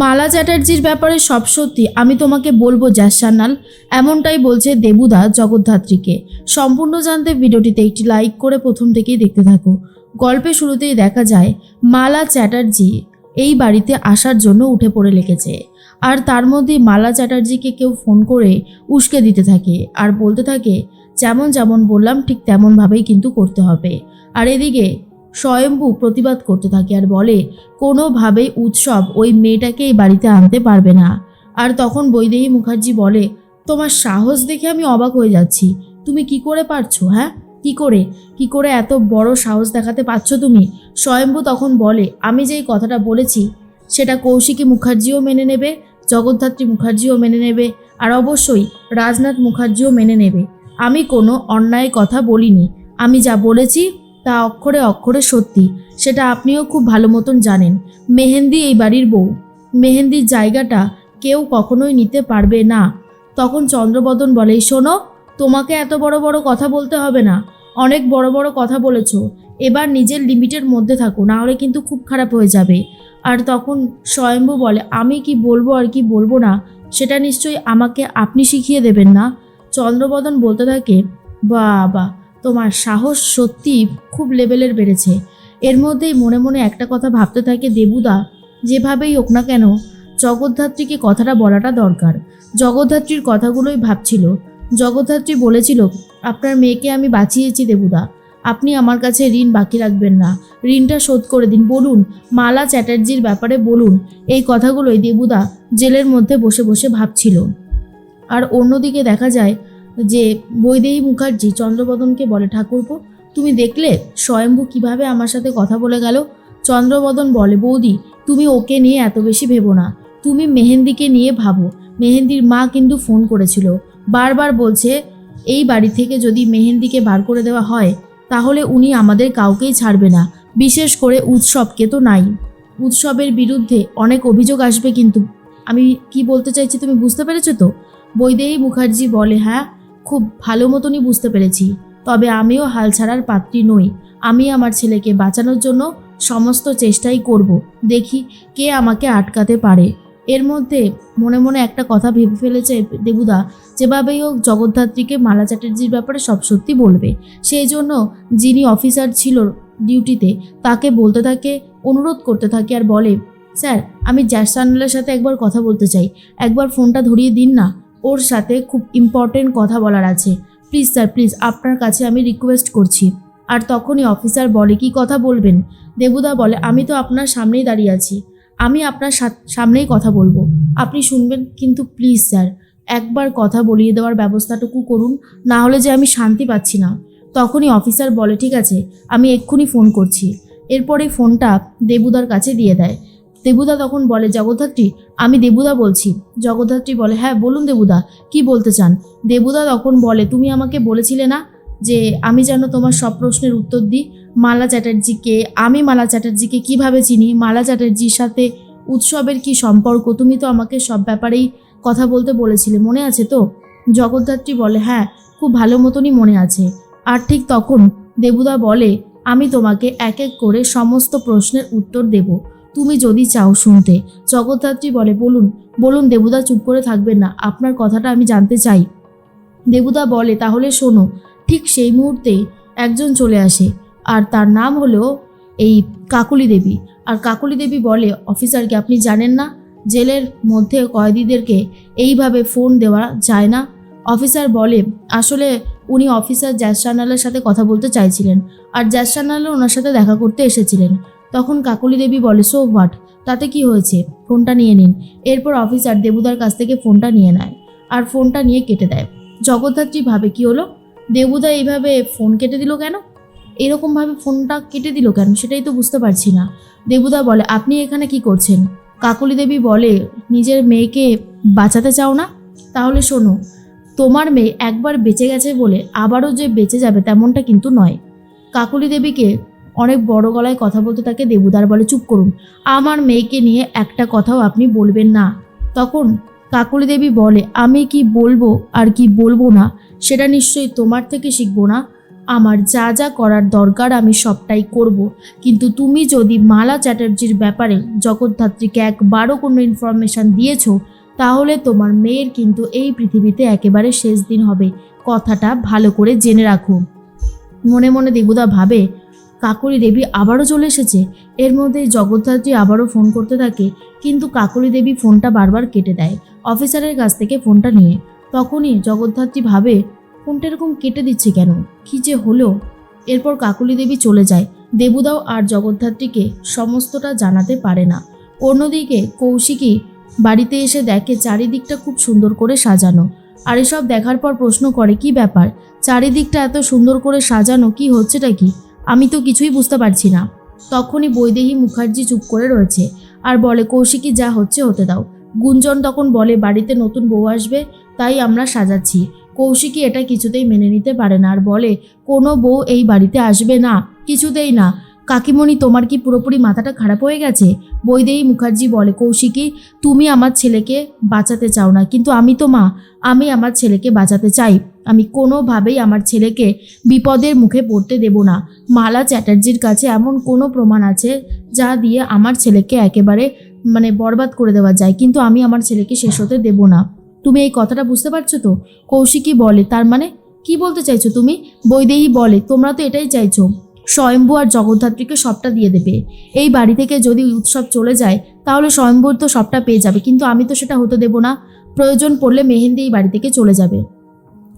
মালা চ্যাটার্জির ব্যাপারে সব সত্যি, আমি তোমাকে বলব জ্যাসান্নাল, এমনটাই বলছে দেবুদা জগদ্ধাত্রীকে। সম্পূর্ণ জানতে ভিডিওটিতে একটি লাইক করে প্রথম থেকেই দেখতে থাকো। গল্পের শুরুতেই দেখা যায়, মালা চ্যাটার্জি এই বাড়িতে আসার জন্য উঠে পড়ে লেগেছে। আর তার মধ্যে মালা চ্যাটার্জিকে কেউ ফোন করে উস্কে দিতে থাকে আর বলতে থাকে, যেমন যেমন বললাম, ঠিক তেমনভাবেই কিন্তু করতে হবে। আর এদিকে স্বয়ম্ভু প্রতিবাদ করতে থাকে আর বলে, কোনোভাবেই উৎসব ওই মেয়েটাকে এই বাড়িতে আনতে পারবে না। আর তখন বৈদেহী মুখার্জি বলে, তোমার সাহস দেখে আমি অবাক হয়ে যাচ্ছি। তুমি কি করে পারছ হ্যাঁ? কি করে? কি করে এত বড় সাহস দেখাতে পারছ তুমি? স্বয়ম্ভু তখন বলে, আমি যেই কথাটা বলেছি, সেটা কৌশিকী মুখার্জিও মেনে নেবে, জগদ্ধাত্রী মুখার্জিও মেনে নেবে, আর অবশ্যই রাজনাথ মুখার্জিও মেনে নেবে। আমি কোনো অন্যায় কথা বলিনি। আমি যা বলেছি তা অক্ষরে অক্ষরে সত্যি, সেটা আপনিও খুব ভালো মতন জানেন। মেহেন্দি এই বাড়ির বউ। মেহেন্দির জায়গাটা কেউ কখনোই নিতে পারবে না। তখন চন্দ্রবদন বলে, শোনো, তোমাকে এত বড় বড় কথা বলতে হবে না। অনেক বড় বড় কথা বলেছ। এবার নিজের লিমিটের মধ্যে থাকো, না হলে কিন্তু খুব খারাপ হয়ে যাবে। আর তখন স্বয়ম্ভু বলে, আমি কি বলব আর কি বলব না? সেটা নিশ্চয়ই আমাকে আপনি শিখিয়ে দেবেন না? চন্দ্রবদন বলতে থাকে, বাবা তোমার সাহস সত্যি খুব লেভেলের বেড়েছে। এর মধ্যেই মনে মনে একটা কথা ভাবতে থাকে দেবুদা, যেভাবেই হোক না কেন, জগদ্ধাত্রীকে কথাটা বলাটা দরকার। জগদ্ধাত্রীর কথাগুলোই ভাবছিল। জগদ্ধাত্রী বলেছিল, আপনার মেয়েকে আমি বাঁচিয়েছি দেবুদা। আপনি আমার কাছে ঋণ বাকি রাখবেন না। ঋণটা শোধ করে দিন। বলুন, মালা চ্যাটার্জির ব্যাপারে বলুন। এই কথাগুলোই দেবুদা জেলের মধ্যে বসে বসে ভাবছিল। আর অন্যদিকে দেখা যায় যে বৈদেহী মুখার্জি চন্দ্রবদনকে বলে, ঠাকুরপো, তুমি দেখলে স্বয়ম্ভু কীভাবে আমার সাথে কথা বলে গেল? চন্দ্রবদন বলে, বৌদি, তুমি ওকে নিয়ে এত বেশি ভেবো না। তুমি মেহেন্দিকে নিয়ে ভাবো। মেহেন্দির মা কিন্তু ফোন করেছিল। বারবার বলছে, এই বাড়ি থেকে যদি মেহেন্দিকে বার করে দেওয়া হয়, তাহলে উনি আমাদের কাউকেই ছাড়বে না। বিশেষ করে উৎসবকে তো নাই। উৎসবের বিরুদ্ধে অনেক অভিযোগ আসবে কিন্তু, আমি কি বলতে চাইছি তুমি বুঝতে পেরেছ তো? বৈদেহী মুখার্জি বলে হ্যাঁ খুব ভালো মতনই বুঝতে পেরেছি। তবে আমিও হাল ছাড়ার পাত্রী নই। আমি আমার ছেলেকে বাঁচানোর জন্য সমস্ত চেষ্টাই করব। দেখি কে আমাকে আটকাতে পারে। এর মধ্যে মনে মনে একটা কথা ভেবে ফেলেছে দেবুদা। যেভাবেই হোক, জগদ্ধাত্রীকে মালা চ্যাটার্জির ব্যাপারে সব সত্যি বলবে। সেই জন্য যিনি অফিসার ছিল ডিউটিতে, তাকে বলতে থাকে, অনুরোধ করতে থাকে আর বলে, স্যার, আমি জ্যাস জ্যাসান্নালের সাথে একবার কথা বলতে চাই। একবার ফোনটা ধরিয়ে দিন না। ওর সাথে খুব ইম্পর্টেন্ট কথা বলার আছে। প্লিজ স্যার প্লিজ আপনার কাছে আমি রিকোয়েস্ট করছি। আর তখনই অফিসার বলে, কি কথা বলবেন? দেবুদা বলে, আমি তো আপনার সামনেই দাঁড়িয়ে আছি। আমি আপনার সামনেই কথা বলব। আপনি শুনবেন, কিন্তু প্লিজ স্যার একবার কথা বলিয়ে দেওয়ার ব্যবস্থাটুকু করুন, না হলে যে আমি শান্তি পাচ্ছি না। তখনই অফিসার বলে, ঠিক আছে, আমি এক্ষুনি ফোন করছি। এরপরে ফোনটা দেবুদার কাছে দিয়ে দেয়। দেবুদা তখন বলে, জগদ্ধাত্রী, আমি দেবুদা বলছি। জগদ্ধাত্রী বলে হ্যাঁ বলুন দেবুদা, কি বলতে চান? দেবুদা তখন বলে, তুমি আমাকে বলেছিলে না যে আমি যেন তোমার সব প্রশ্নের উত্তর দিই? মালা চ্যাটার্জিকে, আমি মালা চ্যাটার্জিকে কীভাবে চিনি? মালা চ্যাটার্জির সাথে উৎসবের কি সম্পর্ক? তুমি তো আমাকে সব ব্যাপারেই কথা বলতে বলেছিলে, মনে আছে তো? জগদ্ধাত্রী বলে হ্যাঁ খুব ভালো মতনই মনে আছে। আর ঠিক তখন দেবুদা বলে, আমি তোমাকে এক এক করে সমস্ত প্রশ্নের উত্তর দেব। তুমি যদি চাও শুনতে, জগদ্ধাত্রী বলে, বলুন বলুন, দেবুদা চুপ করে থাকবেন না, আপনার কথাটা আমি জানতে চাই। দেবুদা বলে, তাহলে শোনো, ঠিক সেই মুহূর্তে একজন চলে আসে, আর তার নাম হলো এই কাকুলি দেবী। আর কাকুলি দেবী বলে অফিসারকে আপনি জানেন না? জেলের মধ্যে কয়েদিদেরকে এইভাবে ফোন দেওয়া যায় না? অফিসার বলে, আসলে উনি অফিসার জ্যাস সান্যালের সাথে কথা বলতে চাইছিলেন, আর জ্যাস সান্যাল ওনার সাথে দেখা করতে এসেছিলেন। তখন কাকলি দেবী বলে সো হোয়াট তাতে কি হয়েছে? ফোনটা নিয়ে নিন। এরপর অফিসার দেবুদার কাছ থেকে ফোনটা নিয়ে নেয় আর ফোনটা নিয়ে কেটে দেয়। জগদ্ধাত্রী ভাবে, কি হলো? দেবুদা এইভাবে ফোন কেটে দিল কেন? এরকমভাবে ফোনটা কেটে দিল কেন? সেটাই তো বুঝতে পারছি না। দেবুদা বলে, আপনি এখানে কি করছেন? কাকলি দেবী বলে, নিজের মেয়েকে বাঁচাতে চাও না? তাহলে শোনো, তোমার মেয়ে একবার বেঁচে গেছে বলে আবারও যে বেঁচে যাবে তেমনটা কিন্তু নয়। কাকলি দেবীকে অনেক বড় গলায় কথা বলতে থাকে, দেবুদার বলে, চুপ করুন। আমার মেয়েকে নিয়ে একটা কথাও আপনি বলবেন না। তখন কাকুলি দেবী বলে, আমি কি বলব আর কি বলব না? সেটা নিশ্চয়ই তোমার থেকে শিখব না। আমার যা যা করার দরকার আমি সবটাই করব। কিন্তু তুমি যদি মালা চ্যাটার্জির ব্যাপারে জগদ্ধাত্রীকে একবারও কোনো ইনফরমেশান দিয়েছ, তাহলে তোমার মেয়ের কিন্তু এই পৃথিবীতে একেবারে শেষ দিন হবে। কথাটা ভালো করে জেনে রাখো। মনে মনে দেবুদা ভাবে কাকুরি দেবী আবারও চলে এসেছে। এর মধ্যে জগদ্ধাত্রী আবারও ফোন করতে থাকে, কিন্তু কাকুরি দেবী ফোনটা বারবার কেটে দেয় অফিসারের কাছ থেকে ফোনটা নিয়ে। তখনই জগদ্ধাত্রী ভাবে, ফোনটা এরকম কেটে দিচ্ছে কেন? কী যে হলো? এরপর কাকুলি দেবী চলে যায়। দেবুদাও আর জগদ্ধাত্রীকে সমস্তটা জানাতে পারে না। অন্যদিকে কৌশিকী বাড়িতে এসে দেখে চারিদিকটা খুব সুন্দর করে সাজানো। আর এসব দেখার পর প্রশ্ন করে, কি ব্যাপার? চারিদিকটা এত সুন্দর করে সাজানো, কি হচ্ছেটা কি? আমি তো কিছুই বুঝতে পারছি না। তখনই বৈদেহী মুখার্জি চুপ করে রয়েছে। আর বলে, কৌশিকী, যা হচ্ছে হতে দাও। গুঞ্জন তখন বলে, বাড়িতে নতুন বউ আসবে, তাই আমরা সাজাচ্ছি। কৌশিকী এটা কিছুতেই মেনে নিতে পারে না। আর বলে, কোনো বউ এই বাড়িতে আসবে না, কিছুতেই না। কাকিমণি, তোমার কি পুরোপুরি মাথাটা খারাপ হয়ে গেছে? বৈদেহী মুখার্জি বলে, কৌশিকী, তুমি আমার ছেলেকে বাঁচাতে চাও না, কিন্তু আমি তো মা, আমি আমার ছেলেকে বাঁচাতে চাই। আমি কোনোভাবেই আমার ছেলেকে বিপদের মুখে পড়তে দেব না। মালা চ্যাটার্জির কাছে এমন কোনো প্রমাণ আছে যা দিয়ে আমার ছেলেকে একেবারে মানে বরবাদ করে দেওয়া যায়, কিন্তু আমি আমার ছেলেকে শেষ হতে দেব না? তুমি এই কথাটা বুঝতে পারছ তো? কৌশিকী বলে, তার মানে কি বলতে চাইছো তুমি? বৈদেহী বলে, তোমরা তো এটাই চাইছো স্বয়ম্ভু আর জগদ্ধাত্রীকে সবটা দিয়ে দেবে। এই বাড়ি থেকে যদি উৎসব চলে যায়, তাহলে স্বয়ম্ভুর তো সবটা পেয়ে যাবে, কিন্তু আমি তো সেটা হতে দেব না। প্রয়োজন পড়লে মেহেন্দি এই বাড়ি থেকে চলে যাবে।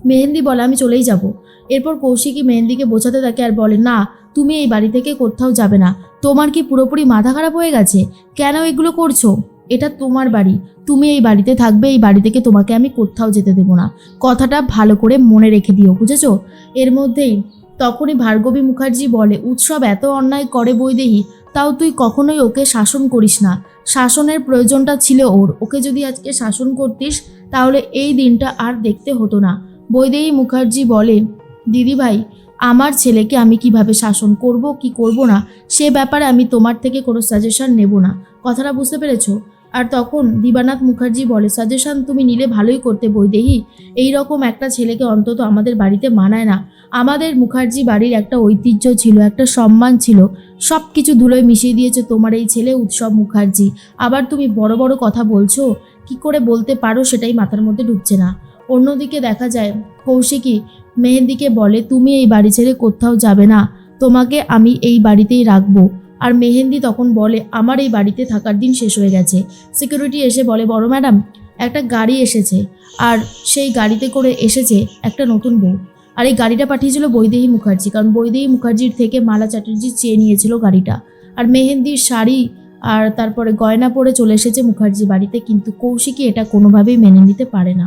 মেহেন্দি বলে, আমি চলেই যাব। এরপর কৌশিকী মেহেন্দিকে বোঝাতে থাকে আর বলে, না, তুমি এই বাড়ি থেকে কোথাও যাবে না। তোমার কি পুরোপুরি মাথা খারাপ হয়ে গেছে? কেন এগুলো করছ? এটা তোমার বাড়ি। তুমি এই বাড়িতে থাকবে, এই বাড়ি থেকে তোমাকে আমি কোথাও যেতে দেবো না। কথাটা ভালো করে মনে রেখে দিও, বুঝেছ? এর মধ্যেই তখনই ভার্গবী মুখার্জি বলে, উৎসব এত অন্যায় করে বৈদেহী, তাও তুই কখনোই ওকে শাসন করিস না। শাসনের প্রয়োজনটা ছিল ওর। ওকে যদি আজকে শাসন করতিস, তাহলে এই দিনটা আর দেখতে হতো না। বৈদেহী মুখার্জি বলে দিদি ভাই আমার ছেলেকে আমি কীভাবে শাসন করব, কি করব না, সে ব্যাপারে আমি তোমার থেকে কোনো সাজেশন নেব না। কথাটা বুঝতে পেরেছ? আর তখন দিবানাথ মুখার্জি বলে, সাজেশন তুমি নিলে ভালোই করতে বৈদেহী এই রকম একটা ছেলেকে অন্তত আমাদের বাড়িতে মানায় না। আমাদের মুখার্জি বাড়ির একটা ঐতিহ্য ছিল, একটা সম্মান ছিল। সব কিছু ধুলোয় মিশিয়ে দিয়েছে তোমার এই ছেলে উৎসব মুখার্জি। আবার তুমি বড় বড় কথা বলছো, কি করে বলতে পারো সেটাই মাথার মধ্যে ঢুকছে না। অন্যদিকে দেখা যায়, কৌশিকী মেহেন্দিকে বলে, তুমি এই বাড়ি ছেড়ে কোথাও যাবে না। তোমাকে আমি এই বাড়িতেই রাখব। আর মেহেন্দি তখন বলে, আমার এই বাড়িতে থাকার দিন শেষ হয়ে গেছে। সিকিউরিটি এসে বলে, বড় ম্যাডাম, একটা গাড়ি এসেছে। আর সেই গাড়িতে করে এসেছে একটা নতুন বউ। আর এই গাড়িটা পাঠিয়েছিল বৈদেহী মুখার্জি, কারণ বৈদেহী মুখার্জির থেকে মালা চ্যাটার্জি চেয়ে নিয়েছিল গাড়িটা। আর মেহেন্দির শাড়ি আর তারপরে গয়না পরে চলে এসেছে মুখার্জি বাড়িতে, কিন্তু কৌশিকী এটা কোনোভাবেই মেনে নিতে পারে না।